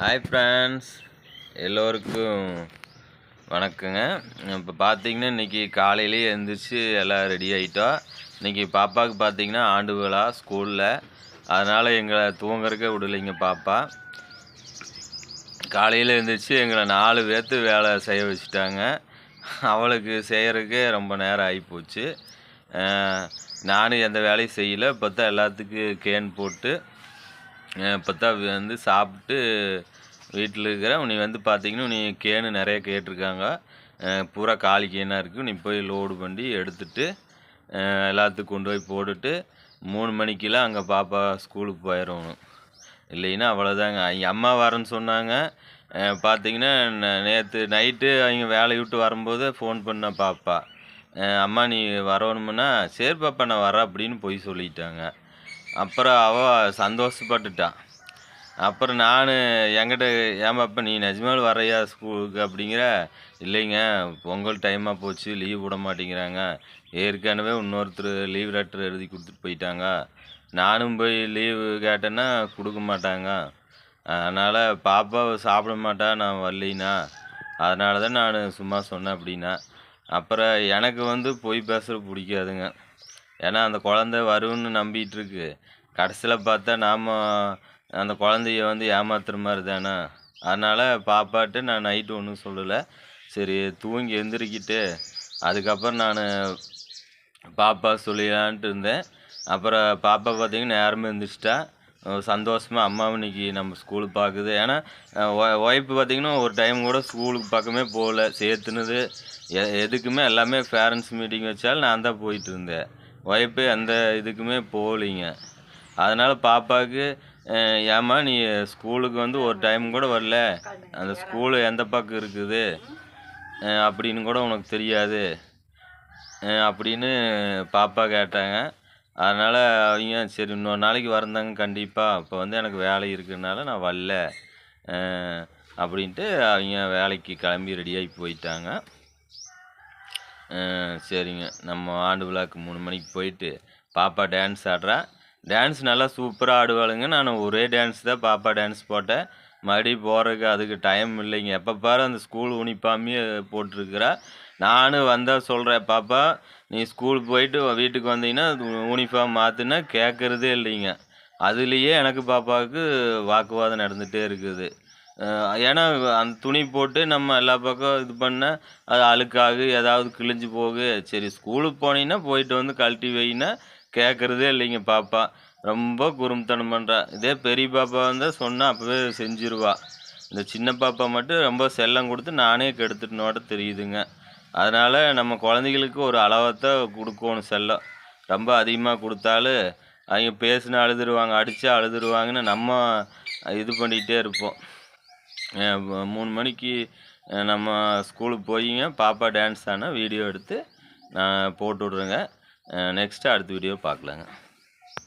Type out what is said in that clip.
Hi friends எல்லோருக்கும் வணக்கங்க. இப்போ பார்த்தீங்கன்னா இன்றைக்கி காலையிலேயே எழுந்திரிச்சு எல்லாம் ரெடி ஆகிட்டோம் இன்றைக்கி பாப்பாவுக்கு பார்த்தீங்கன்னா ஆண்டு விழா ஸ்கூலில் அதனால் எங்களை தூங்குறக்க விடலைங்க பாப்பா. காலையில் எழுந்திரிச்சு எங்களை நாலு பேர்த்து வேலை செய்ய வச்சுட்டாங்க. அவளுக்கு செய்கிறதுக்கே ரொம்ப நேரம் ஆகிப்போச்சு நானும் எந்த வேலையும் செய்யலை. பார்த்தா எல்லாத்துக்கும் கேன் போட்டு பத்தாவது வந்து சாப்பிட்டு வீட்டில் இருக்கிறேன் நீ வந்து பார்த்தீங்கன்னா நீ கேனு நிறைய கேட்டிருக்காங்க. பூரா காலி கேனாக இருக்குது நீ போய் லோடு பண்ணி எடுத்துட்டு எல்லாத்துக்கும் கொண்டு போய் போட்டுட்டு மூணு மணிக்கெல்லாம் அங்கே பாப்பா ஸ்கூலுக்கு போயிடணும். இல்லைன்னா அவ்வளோதாங்க அவங்க அம்மா வரேன்னு சொன்னாங்க. பார்த்தீங்கன்னா நேற்று நைட்டு அவங்க வேலையை விட்டு வரும்போது ஃபோன் பண்ண பாப்பா. அம்மா நீ வரணுமுன்னா சரி பாப்பா நான் வரேன் அப்படின்னு போய் சொல்லிட்டாங்க. அப்புறம் அவள் சந்தோஷப்பட்டுட்டான் அப்புறம் நான் என்கிட்ட ஏமாப்பா நீ நிஜமாலும் வரையா ஸ்கூலுக்கு? அப்படிங்கிற இல்லைங்க பொங்கல் டைமாக போச்சு லீவ் விட மாட்டேங்கிறாங்க. ஏற்கனவே இன்னொருத்தர் லீவ் லெட்டர் எழுதி கொடுத்துட்டு போயிட்டாங்க. நானும் போய் லீவு கேட்டேன்னா கொடுக்க மாட்டாங்க. அதனால் பாப்பா சாப்பிட மாட்டா நான் வரலினா அதனால தான் நான் சும்மா சொன்னேன் அப்படின்னா. அப்புறம் எனக்கு வந்து பொய் பேசுகிற பிடிக்காதுங்க. ஏன்னா அந்த குழந்த வரும்னு நம்பிட்டு இருக்கு கடைசியில் பார்த்தா நாம் அந்த குழந்தைய வந்து ஏமாத்துற மாதிரி தானே. அதனால் பாப்பாட்டு நான் நைட்டு ஒன்றும் சொல்லலை. சரி தூங்கி எழுந்திரிக்கிட்டு அதுக்கப்புறம் நான் பாப்பா சொல்லிடலான்ட்டு இருந்தேன். அப்புறம் பாப்பா பார்த்தீங்கன்னா நேரமே எழுந்திரிச்சிட்டா சந்தோஷமாக அம்மாவும் இன்னைக்கு நம்ம ஸ்கூலுக்கு பார்க்குது. ஏன்னா ஒய்ஃபு பார்த்திங்கன்னா ஒரு டைம் கூட ஸ்கூலுக்கு பக்கமே போகல. சேர்த்துனது எ எதுக்குமே எல்லாமே பேரண்ட்ஸ் மீட்டிங் வச்சாலும் நான் தான் போயிட்டு இருந்தேன். ஒய்ஃபு எந்த இதுக்குமே போகலிங்க. அதனால் பாப்பாவுக்கு ஏம்மா நீ ஸ்கூலுக்கு வந்து ஒரு டைம் கூட வரல. அந்த ஸ்கூலு எந்த பக்கம் இருக்குது? அப்படின்னு கூட உனக்கு தெரியாது. அப்படின்னு பாப்பா கேட்டாங்க. அதனால் அவங்க சரி இன்னொரு நாளைக்கு வரந்தாங்க கண்டிப்பாக இப்போ வந்து எனக்கு வேலை இருக்கிறதுனால நான் வரல. அப்படின்ட்டு அவங்க வேலைக்கு கிளம்பி ரெடியாகி போயிட்டாங்க. சரிங்க. நம்ம ஆண்டு விழாக்கு மூணு மணிக்கு போயிட்டு பாப்பா டான்ஸ் ஆடுறா. டான்ஸ் நல்லா சூப்பராக ஆடுவாளுங்க. நான் ஒரே டான்ஸ் தான் பாப்பா டான்ஸ் போட்டேன். மறுபடியும் போகிறதுக்கு அதுக்கு டைம் இல்லைங்க. எப்போ பாரு அந்த ஸ்கூல் யூனிஃபார்மே போட்டிருக்கிறா. நானும் வந்தால் சொல்கிறேன் பாப்பா நீ ஸ்கூல் போயிட்டு வீட்டுக்கு வந்தீங்கன்னா யூனிஃபார்ம் மாற்றுனா கேட்குறதே இல்லைங்க. அதுலேயே எனக்கு பாப்பாவுக்கு வாக்குவாதம் நடந்துகிட்டே இருக்குது. ஏன்னா அந்த துணி போட்டு நம்ம எல்லா பக்கம் இது பண்ணால் அது அழுக்காகு ஏதாவது கிழிஞ்சு போகு. சரி ஸ்கூலுக்கு போனீங்கன்னா போயிட்டு வந்து கழட்டி வைனா கேட்குறதே இல்லைங்க பாப்பா. ரொம்ப குறும்புத்தனம் பண்ணுறா இதே பெரிய பாப்பா வந்தால் சொன்னால் அப்போவே செஞ்சிருவா. இந்த சின்ன பாப்பா மட்டும் ரொம்ப செல்லம் கொடுத்து நானே கெடுத்துட்டனோட தெரியுதுங்க. அதனால் நம்ம குழந்தைகளுக்கு ஒரு அளவத்தை கொடுக்கணும் செல்லம். ரொம்ப அதிகமாக கொடுத்தாலும் அவங்க பேசினா அழுதுருவாங்க அடித்தா அழுதுருவாங்கன்னு நம்ம இது பண்ணிக்கிட்டே இருப்போம். மூணு மணிக்கு நம்ம ஸ்கூலுக்கு போயிங்க. பாப்பா டான்ஸ் ஆனால் வீடியோ எடுத்து நான் போட்டு விட்றேங்க. நெக்ஸ்ட்டு அடுத்த வீடியோ பார்க்கலாங்க.